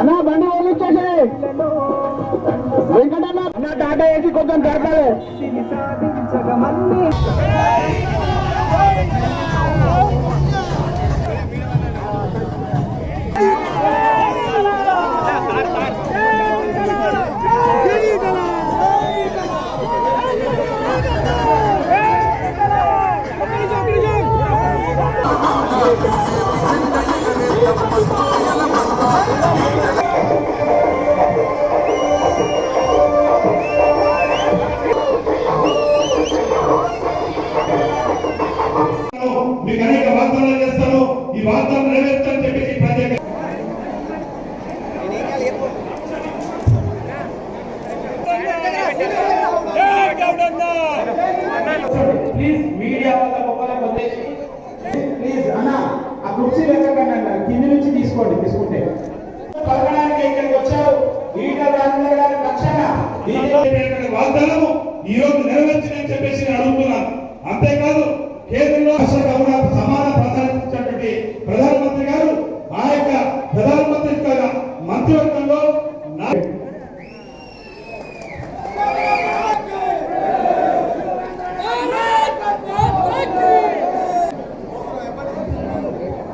అన్నా బండి వదిలించేసి వెంకటన్న టాటా ఏసీ కొంచెం జరపాలి మీకు అనేక వాగ్దానాలు చేస్తాను. ఈ వాగ్దానం చెప్పేసి ప్రత్యేక ప్లీజ్ చెప్పినటువంటి వాగ్దానము ఈ రోజు నెరవేర్చని చెప్పేసి నేను అడుగుతున్నాను